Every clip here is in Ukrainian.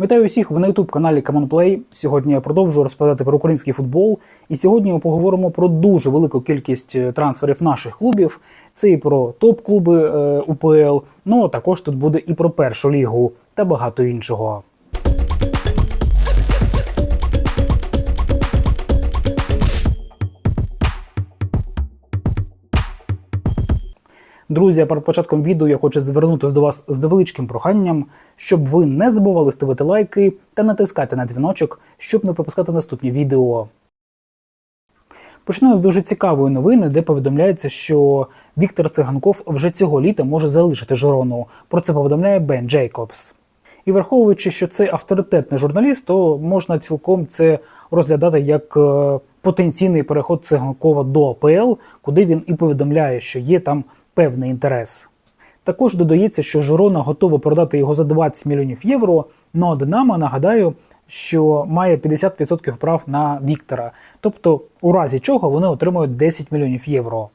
Вітаю усіх ви на ютуб-каналі Common Play. Сьогодні я продовжую розповідати про український футбол. І сьогодні ми поговоримо про дуже велику кількість е, трансферів наших клубів. Це і про топ-клуби е, УПЛ. Ну а також тут буде і про першу лігу та багато іншого. Друзі, перед початком відео я хочу звернутися до вас з невеличким проханням, щоб ви не забували ставити лайки та натискати на дзвіночок, щоб не пропускати наступні відео. Почну з дуже цікавої новини, де повідомляється, що Віктор Циганков вже цього літа може залишити Жирону. Про це повідомляє Бен Джейкобс. І враховуючи, що це авторитетний журналіст, то можна цілком це розглядати як е, потенційний переход Циганкова до АПЛ, куди він і повідомляє, що є там певний інтерес. Також додається, що Жирона готова продати його за 20 мільйонів євро. Ну а Динамо, нагадаю, що має 50% прав на Віктора. Тобто, у разі чого вони отримують 10 мільйонів євро.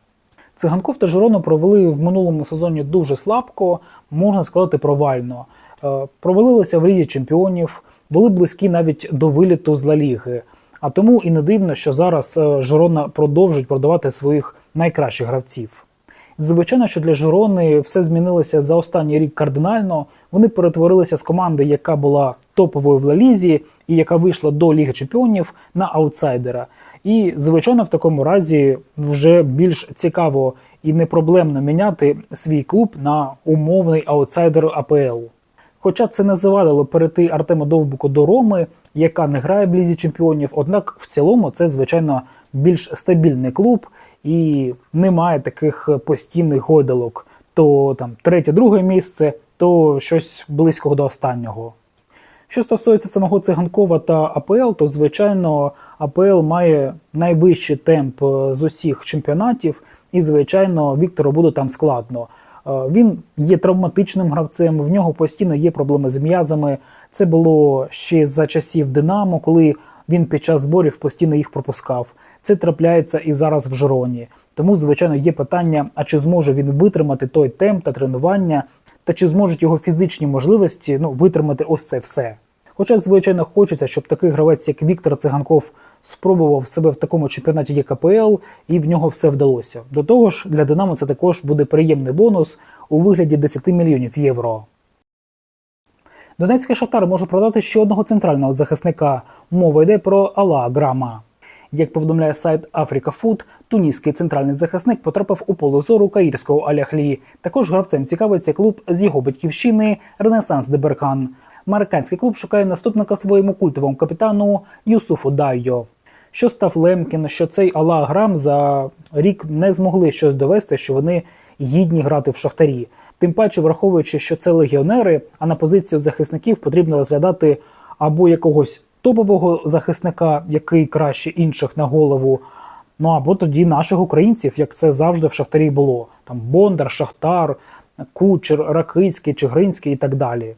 Циганков та Жирона провели в минулому сезоні дуже слабко, можна сказати, провально. Е, Провалилися в Лізі чемпіонів, були близькі навіть до виліту з Ла Ліги. А тому і не дивно, що зараз е, Жирона продовжить продавати своїх найкращих гравців. Звичайно, що для Жирони все змінилося за останній рік кардинально. Вони перетворилися з команди, яка була топовою в Лалізі і яка вийшла до Ліги Чемпіонів на аутсайдера. І, звичайно, в такому разі вже більш цікаво і непроблемно міняти свій клуб на умовний аутсайдер АПЛ. Хоча це не завадило перейти Артему Довбуку до Роми, яка не грає в Лізі Чемпіонів, однак в цілому це, звичайно, більш стабільний клуб і немає таких постійних гойдалок. То там третє-друге місце, то щось близького до останнього. Що стосується самого циганкова та АПЛ, то звичайно АПЛ має найвищий темп е, з усіх чемпіонатів, і звичайно Віктору буде там складно. Е, Він є травматичним гравцем, в нього постійно є проблеми з м'язами. Це було ще за часів Динамо, коли він під час зборів постійно їх пропускав. Це трапляється і зараз в Жироні. Тому, звичайно, є питання: а чи зможе він витримати той темп та тренування, та чи зможуть його фізичні можливості ну, витримати ось це все. Хоча, звичайно, хочеться, щоб такий гравець, як Віктор Циганков, спробував себе в такому чемпіонаті, як АПЛ, і в нього все вдалося. До того ж, для Динамо це також буде приємний бонус у вигляді 10 мільйонів євро. Донецький шахтар може продати ще одного центрального захисника. Мова йде про Алла Грама. Як повідомляє сайт Africa Food, туніський центральний захисник потрапив у поле зору каїрського Аляхлі. Також гравцем цікавиться клуб з його батьківщини Ренесанс де Американський клуб шукає наступника своєму культовому капітану Юсуфу Дайо. Що став Лемкін, що цей Алла Грам за рік не змогли щось довести, що вони гідні грати в шахтарі. Тим паче, враховуючи, що це легіонери, а на позицію захисників потрібно розглядати або якогось топового захисника, який краще інших на голову. Ну або тоді наших українців, як це завжди в Шахтарі було. Там Бондар, Шахтар, Кучер, Ракицький, Чигринський і так далі.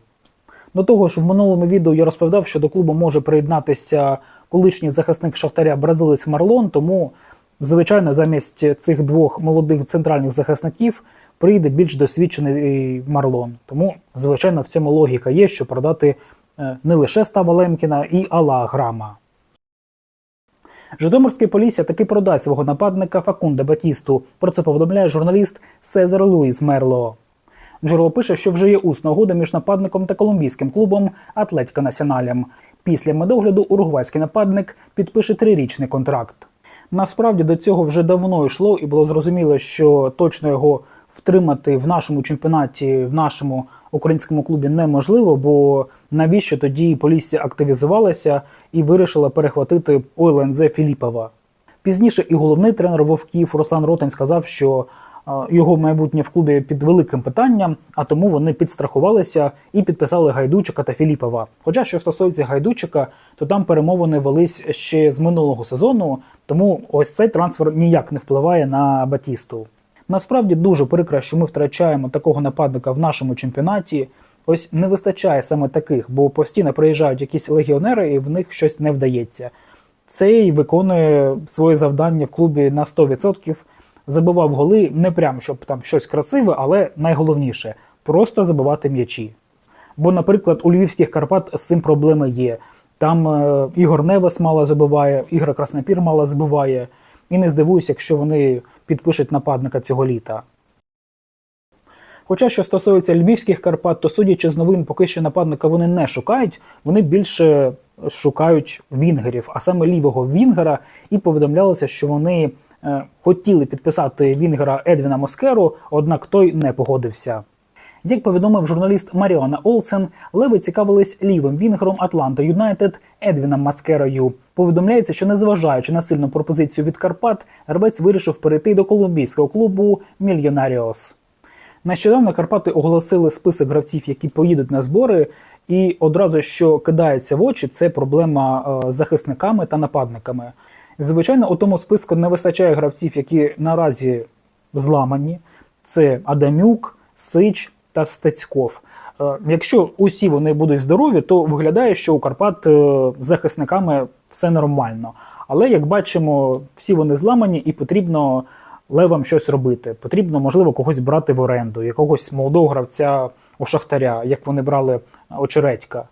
До того ж, в минулому відео я розповідав, що до клубу може приєднатися колишній захисник Шахтаря бразилець Марлон, тому, звичайно, замість цих двох молодих центральних захисників прийде більш досвідчений Марлон. Тому, звичайно, в цьому логіка є, що продати е, не лише Става Лемкіна і Алла Грама. Житомирський Полісся таки продасть свого нападника Факунда Батісту. Про це повідомляє журналіст Сезар Луїс Мерло. Джерело пише, що вже є усна угода між нападником та колумбійським клубом Атлетіка Націоналем. Після медогляду уругвайський нападник підпише трирічний контракт. Насправді до цього вже давно йшло, і було зрозуміло, що точно його втримати в нашому чемпіонаті, в нашому українському клубі неможливо, бо навіщо тоді Полісся активізувалася і вирішила перехватити ОЛНЗ Філіпова. Пізніше і головний тренер Вовків Руслан Ротень сказав, що його майбутнє в клубі під великим питанням, а тому вони підстрахувалися і підписали Гайдучика та Філіпова. Хоча, що стосується Гайдучика, то там перемовини велись ще з минулого сезону, тому ось цей трансфер ніяк не впливає на Батісту. Насправді дуже прикро, що ми втрачаємо такого нападника в нашому чемпіонаті. Ось не вистачає саме таких, бо постійно приїжджають якісь легіонери, і в них щось не вдається. Цей виконує своє завдання в клубі на 100%, забивав голи не прям щоб там щось красиве, але найголовніше просто забивати м'ячі. Бо, наприклад, у львівських Карпат з цим проблеми є. Там е, Ігор Невес мало забиває, Ігор Краснопір мало забиває. І не здивуюся, якщо вони підпишуть нападника цього літа. Хоча що стосується львівських Карпат, то судячи з новин, поки що нападника вони не шукають, вони більше шукають вінгерів, а саме лівого вінгера, і повідомлялося, що вони хотіли підписати вінгера Едвіна Москеру, однак той не погодився. Як повідомив журналіст Маріона Олсен, леви цікавились лівим вінгером Атланта Юнайтед Едвіном Маскерою. Повідомляється, що незважаючи на сильну пропозицію від Карпат, Рбець вирішив перейти до колумбійського клубу Мільйонаріос. Нещодавно Карпати оголосили список гравців, які поїдуть на збори, і одразу що кидається в очі, це проблема е, з захисниками та нападниками. Звичайно, у тому списку не вистачає гравців, які наразі зламані. Це Адамюк, Сич та Стецьков. Е, Якщо усі вони будуть здорові, то виглядає, що у Карпат е, з захисниками все нормально. Але як бачимо, всі вони зламані і потрібно левам щось робити. Потрібно, можливо, когось брати в оренду, якогось молодого гравця у Шахтаря, як вони брали очередька.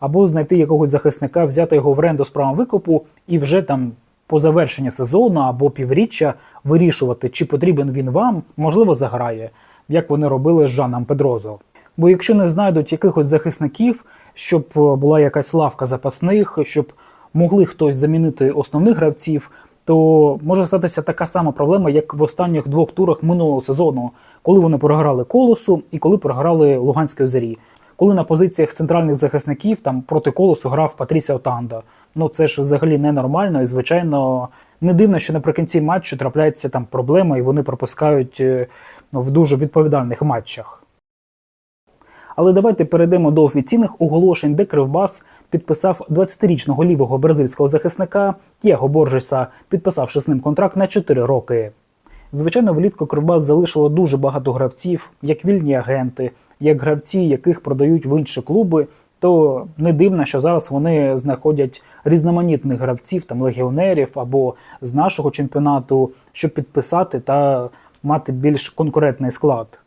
Або знайти якогось захисника, взяти його в оренду з правом викупу і вже там по завершенні сезону або півріччя вирішувати, чи потрібен він вам, можливо, заграє, як вони робили з Жаном Педрозо. Бо якщо не знайдуть якихось захисників, щоб е, була якась лавка запасних, щоб могли хтось замінити основних гравців, то може статися така сама проблема, як в останніх двох турах минулого сезону, коли вони програли колосу і коли програли Луганської зорі. Коли на позиціях центральних захисників там проти колосу грав Патрісіо Танда. Ну це ж взагалі ненормально, і звичайно не дивно, що наприкінці матчу трапляється там проблема, і вони пропускають е, ну, в дуже відповідальних матчах. Але давайте перейдемо до офіційних оголошень, де Кривбас підписав 20-річного лівого бразильського захисника Тєго Боржеса, підписавши з ним контракт на 4 роки. Звичайно, влітку Кривбас залишило дуже багато гравців, як вільні агенти, як гравці, яких продають в інші клуби. То не дивно, що зараз вони знаходять різноманітних гравців, там легіонерів або з нашого чемпіонату, щоб підписати та мати більш конкурентний склад.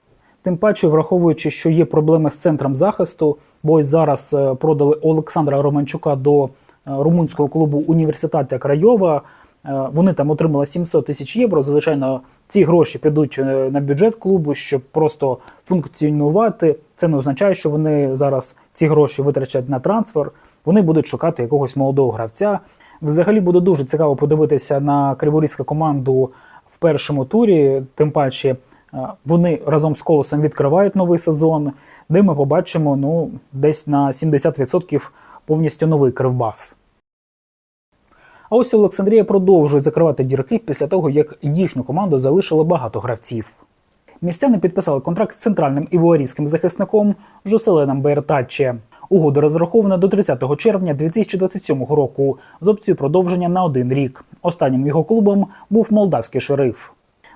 Тим паче, враховуючи, що є проблеми з центром захисту, бо ось зараз е, продали Олександра Романчука до е, румунського клубу Університету Крайова. Е, Вони там отримали 700 тисяч євро. Звичайно, ці гроші підуть на бюджет клубу, щоб просто функціонувати. Це не означає, що вони зараз ці гроші витрачать на трансфер. Вони будуть шукати якогось молодого гравця. Взагалі буде дуже цікаво подивитися на криворізьку команду в першому турі. Тим паче е, вони разом з колосом відкривають новий сезон, де ми побачимо ну, десь на 70% повністю новий кривбас. А ось Олександрія продовжує закривати дірки після того, як їхню команду залишило багато гравців. Містяни підписали контракт з центральним івуарійським захисником Жоселеном Бертаче. Угода розрахована до 30 червня 2027 року з опцією продовження на один рік. Останнім його клубом був молдавський шериф.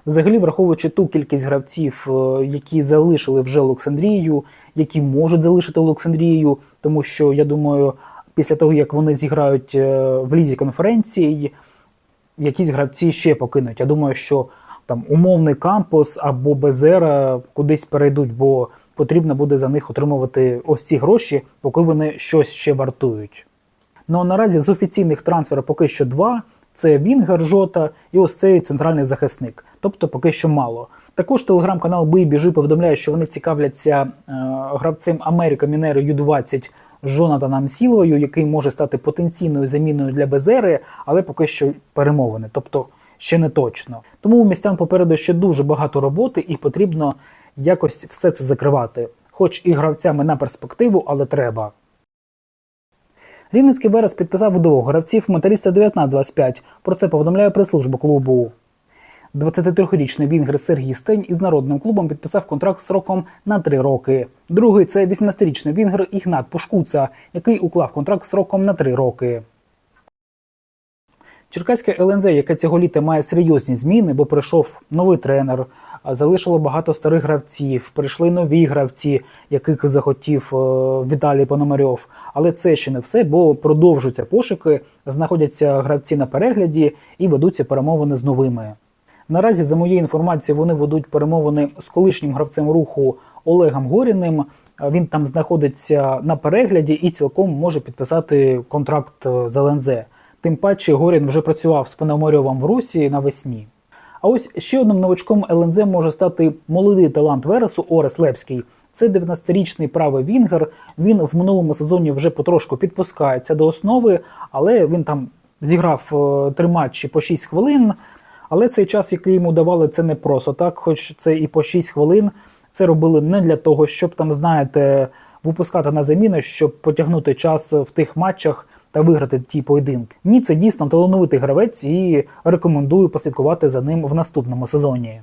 Взагалі, враховуючи ту кількість гравців, е, які залишили вже Олександрію, які можуть залишити Олександрію, тому що я думаю, після того як вони зіграють е, в лізі конференції, якісь гравці ще покинуть. Я думаю, що там умовний кампус або Безера кудись перейдуть, бо потрібно буде за них отримувати ось ці гроші, поки вони щось ще вартують. Ну а наразі з офіційних трансферів поки що два. Це Вінгер Жота і ось цей центральний захисник. Тобто поки що мало. Також телеграм-канал Бий Біжи повідомляє, що вони цікавляться е, гравцем Америка Мінери Ю-20 Жонатаном Сілою, який може стати потенційною заміною для Безери, але поки що перемовини, тобто ще не точно. Тому у містян попереду ще дуже багато роботи, і потрібно якось все це закривати. Хоч і гравцями на перспективу, але треба. Рівненський Верес підписав двох гравців металіста 19-25. Про це повідомляє прес-служба клубу. 23-річний вінгер Сергій Стень із народним клубом підписав контракт сроком на 3 роки. Другий це 18-річний вінгер Ігнат Пушкуца, який уклав контракт сроком на 3 роки. Черкаське ЛНЗ, яке цього літа має серйозні зміни, бо прийшов новий тренер, залишило багато старих гравців, прийшли нові гравці, яких захотів е, Віталій Пономарьов. Але це ще не все, бо продовжуються пошуки, знаходяться гравці на перегляді і ведуться перемовини з новими. Наразі, за моєю інформацією, вони ведуть перемовини з колишнім гравцем руху Олегом Горіним е, він там знаходиться на перегляді і цілком може підписати контракт е, з ЛНЗ. Тим паче Горін вже працював з Пономарьовим в Русі навесні. А ось ще одним новачком ЛНЗ може стати молодий талант Вересу Орес Лепський. Це 19-річний правий Вінгер. Він в минулому сезоні вже потрошку підпускається до основи, але він там зіграв е, три матчі по 6 хвилин. Але цей час, який йому давали, це не просто так, хоч це і по 6 хвилин. Це робили не для того, щоб там, знаєте, випускати на заміну, щоб потягнути час в тих матчах та виграти ті поєдинки. Ні, це дійсно талановитий гравець і рекомендую послідкувати за ним в наступному сезоні.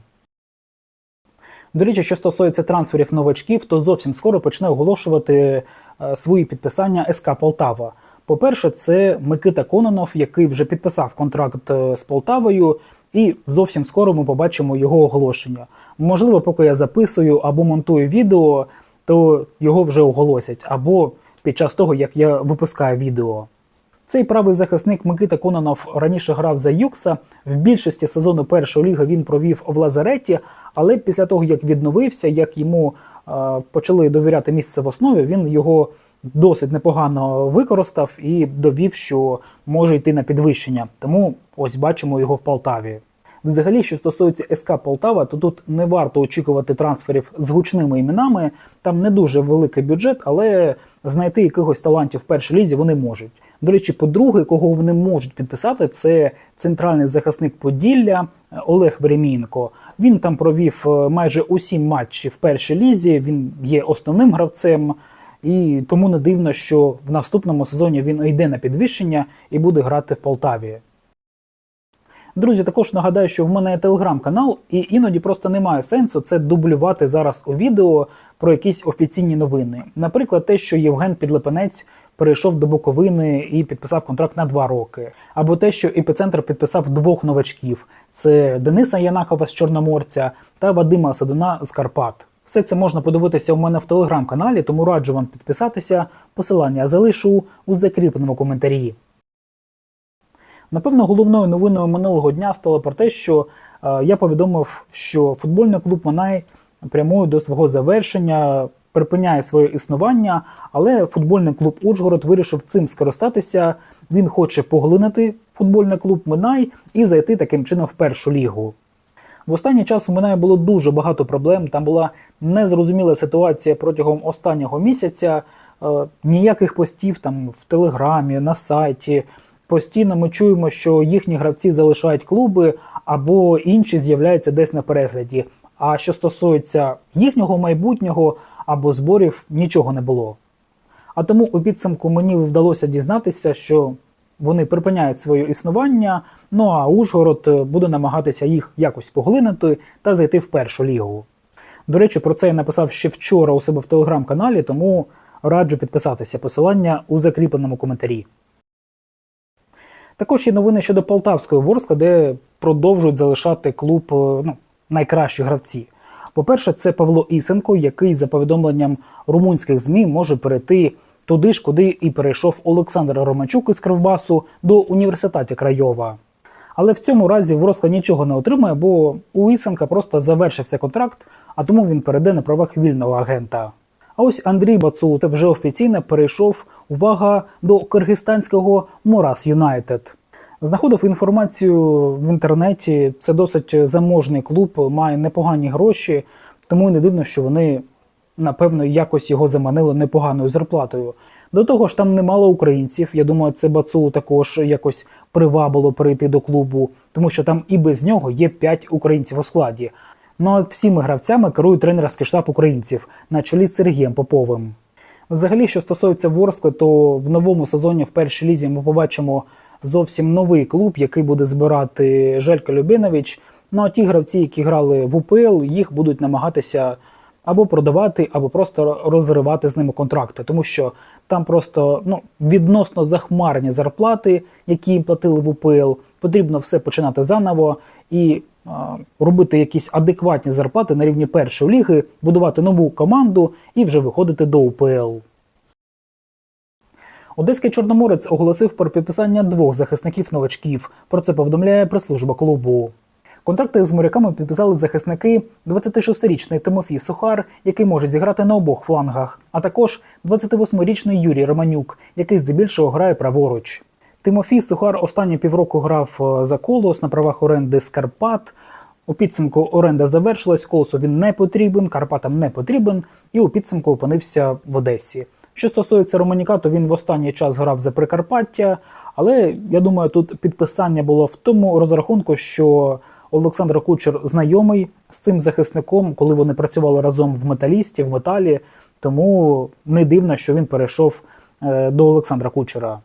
До речі, що стосується трансферів новачків, то зовсім скоро почне оголошувати е, свої підписання СК Полтава. По-перше, це Микита Кононов, який вже підписав контракт е, з Полтавою, і зовсім скоро ми побачимо його оголошення. Можливо, поки я записую або монтую відео, то його вже оголосять, або під час того, як я випускаю відео. Цей правий захисник Микита Кононов раніше грав за Юкса. В більшості сезону першої ліги він провів в Лазареті, але після того, як відновився, як йому е, почали довіряти місце в основі, він його досить непогано використав і довів, що може йти на підвищення. Тому ось бачимо його в Полтаві. Взагалі, що стосується СК Полтава, то тут не варто очікувати трансферів з гучними іменами. Там не дуже великий бюджет, але знайти якихось талантів в першій лізі вони можуть. До речі, по-друге, кого вони можуть підписати, це центральний захисник Поділля е, Олег Веремієнко. Він там провів е, майже усі матчі в першій лізі. Він є основним гравцем, і тому не дивно, що в наступному сезоні він йде на підвищення і буде грати в Полтаві. Друзі, також нагадаю, що в мене є телеграм-канал, і іноді просто немає сенсу це дублювати зараз у відео про якісь офіційні новини. Наприклад, те, що Євген Підлепенець перейшов до Буковини і підписав контракт на два роки, або те, що епіцентр підписав двох новачків: це Дениса Янакова з Чорноморця та Вадима Садуна з Карпат. Все це можна подивитися у мене в телеграм-каналі, тому раджу вам підписатися. Посилання залишу у закріпленому коментарі. Напевно, головною новиною минулого дня стало про те, що е, я повідомив, що футбольний клуб Манай прямує до свого завершення, припиняє своє існування, але футбольний клуб Ужгород вирішив цим скористатися. Він хоче поглинути футбольний клуб Минай і зайти таким чином в першу лігу. В останній час у Минає було дуже багато проблем. Там була незрозуміла ситуація протягом останнього місяця. Е, ніяких постів там в телеграмі, на сайті. Постійно ми чуємо, що їхні гравці залишають клуби або інші з'являються десь на перегляді. А що стосується їхнього майбутнього або зборів, нічого не було. А тому у підсумку мені вдалося дізнатися, що вони припиняють своє існування, ну а Ужгород буде намагатися їх якось поглинути та зайти в першу лігу. До речі, про це я написав ще вчора у себе в телеграм-каналі, тому раджу підписатися посилання у закріпленому коментарі. Також є новини щодо Полтавської Ворскли, де продовжують залишати клуб е, ну, найкращі гравці. По-перше, це Павло Ісенко, який, за повідомленням румунських ЗМІ, може перейти туди ж, куди і перейшов Олександр Романчук із Кривбасу до університету Крайова. Але в цьому разі Ворскла нічого не отримає, бо у Ісенка просто завершився контракт, а тому він перейде на правах вільного агента. А ось Андрій Бацул це вже офіційно перейшов увага до киргизстанського Морас Юнайтед. Знаходив інформацію в інтернеті. Це досить заможний клуб, має непогані гроші, тому не дивно, що вони напевно якось його заманили непоганою зарплатою. До того ж, там немало українців. Я думаю, це Бацулу також якось привабило перейти до клубу, тому що там і без нього є 5 українців у складі. Ну а всіми гравцями керує тренерський штаб українців на чолі з Сергієм Поповим. Взагалі, що стосується Ворскли, то в новому сезоні в першій лізі ми побачимо зовсім новий клуб, який буде збирати Желько Любинович. Ну а ті гравці, які грали в УПЛ, їх будуть намагатися або продавати, або просто розривати з ними контракти, тому що там просто ну, відносно захмарні зарплати, які їм платили в УПЛ. Потрібно все починати заново і а, робити якісь адекватні зарплати на рівні першої ліги, будувати нову команду і вже виходити до УПЛ. Одеський Чорноморець оголосив про підписання двох захисників новачків. Про це повідомляє прес-служба клубу. Контракти з моряками підписали захисники 26-річний Тимофій Сухар, який може зіграти на обох флангах, а також 28-річний Юрій Романюк, який здебільшого грає праворуч. Тимофій Сухар останні півроку грав е, за колос на правах оренди з Карпат. У підсумку оренда завершилась, колосу він не потрібен, Карпатам не потрібен, і у підсумку опинився в Одесі. Що стосується Романіка, то він в останній час грав за Прикарпаття, але я думаю, тут підписання було в тому розрахунку, що Олександр Кучер знайомий з цим захисником, коли вони працювали разом в металісті, в металі. Тому не дивно, що він перейшов е, до Олександра Кучера.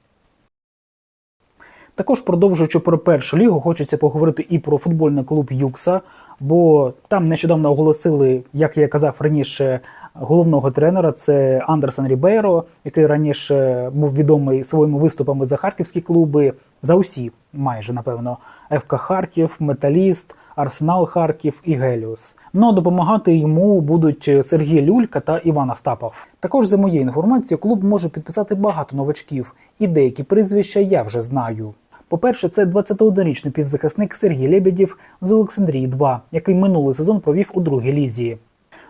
Також продовжуючи про першу лігу, хочеться поговорити і про футбольний клуб Юкса, бо там нещодавно оголосили, як я казав раніше, головного тренера це Андерсон Рібейро, який раніше був відомий своїми виступами за харківські клуби, за усі, майже напевно, ФК Харків, Металіст, Арсенал Харків і Геліус. Ну а допомагати йому будуть Сергій Люлька та Іван Остапов. Також за моєю інформацією, клуб може підписати багато новачків, і деякі прізвища я вже знаю. По-перше, це 21-річний півзахисник Сергій Лебедєв з Олександрії 2, який минулий сезон провів у другій лізі.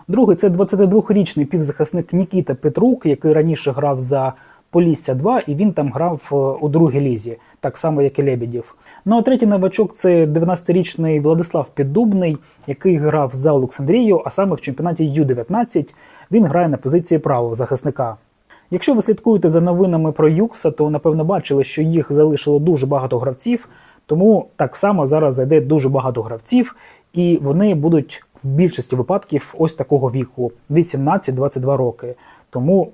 Другий це 22-річний півзахисник Нікіта Петрук, який раніше грав за Полісся 2, і він там грав е, у другій лізі, так само як і Лебедєв. Ну а третій новачок це 19-річний Владислав Піддубний, який грав за Олександрію, а саме в чемпіонаті Ю-19 він грає на позиції правого захисника. Якщо ви слідкуєте за новинами про Юкса, то напевно бачили, що їх залишило дуже багато гравців, тому так само зараз зайде дуже багато гравців, і вони будуть в більшості випадків ось такого віку 18-22 роки. Тому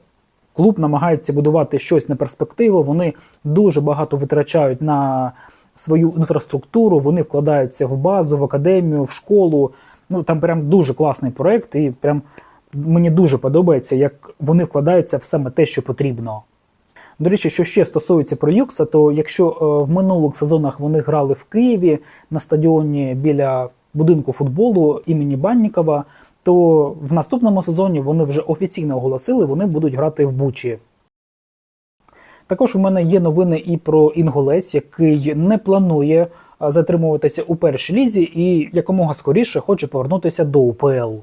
клуб намагається будувати щось на перспективу. Вони дуже багато витрачають на свою інфраструктуру, вони вкладаються в базу, в академію, в школу. Ну там прям дуже класний проект, і прям мені дуже подобається, як вони вкладаються в саме те, що потрібно. До речі, що ще стосується про Юкса, то якщо е, в минулих сезонах вони грали в Києві на стадіоні біля будинку футболу імені Баннікова, то в наступному сезоні вони вже офіційно оголосили, вони будуть грати в Бучі. Також у мене є новини і про Інголець, який не планує е, затримуватися у першій лізі і якомога скоріше хоче повернутися до УПЛ.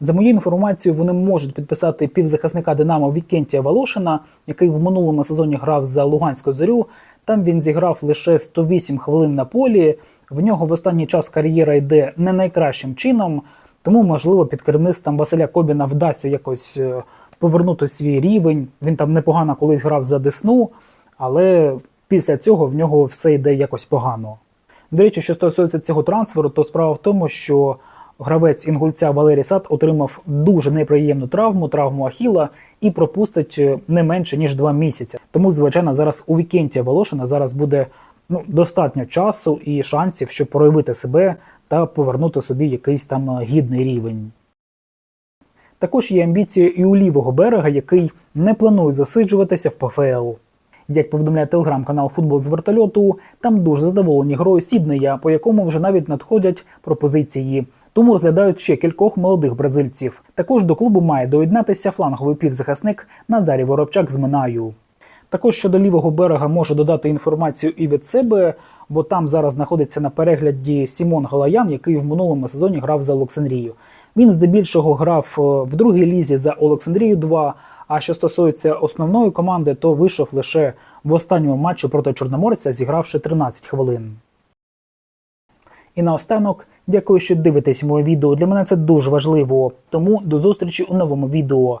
За моєю інформацією, вони можуть підписати півзахисника Динамо Вікентія Волошина, який в минулому сезоні грав за Луганську зорю. Там він зіграв лише 108 хвилин на полі. В нього в останній час кар'єра йде не найкращим чином, тому, можливо, під керівництвом Василя Кобіна вдасться якось е, повернути свій рівень. Він там непогано колись грав за Десну, але після цього в нього все йде якось погано. До речі, що стосується цього трансферу, то справа в тому, що гравець інгульця Валерій Сад отримав дуже неприємну травму, травму Ахіла, і пропустить е, не менше ніж два місяці. Тому, звичайно, зараз у вікенті Волошина зараз буде ну, достатньо часу і шансів, щоб проявити себе та повернути собі якийсь там е, гідний рівень. Також є амбіції і у лівого берега, який не планує засиджуватися в ПФЛ. Як повідомляє телеграм-канал Футбол з вертольоту, там дуже задоволені грою Сіднея, по якому вже навіть надходять пропозиції. Тому розглядають ще кількох молодих бразильців. Також до клубу має доєднатися фланговий півзахисник Назарій Воробчак з Минаю. Також щодо лівого берега можу додати інформацію і від себе, бо там зараз знаходиться на перегляді Сімон Галаян, який в минулому сезоні грав за Олександрію. Він здебільшого грав е, в другій лізі за Олександрію 2. А що стосується основної команди, то вийшов лише в останньому матчі проти Чорноморця, зігравши 13 хвилин. І наостанок, дякую, що дивитесь моє відео. Для мене це дуже важливо. Тому до зустрічі у новому відео.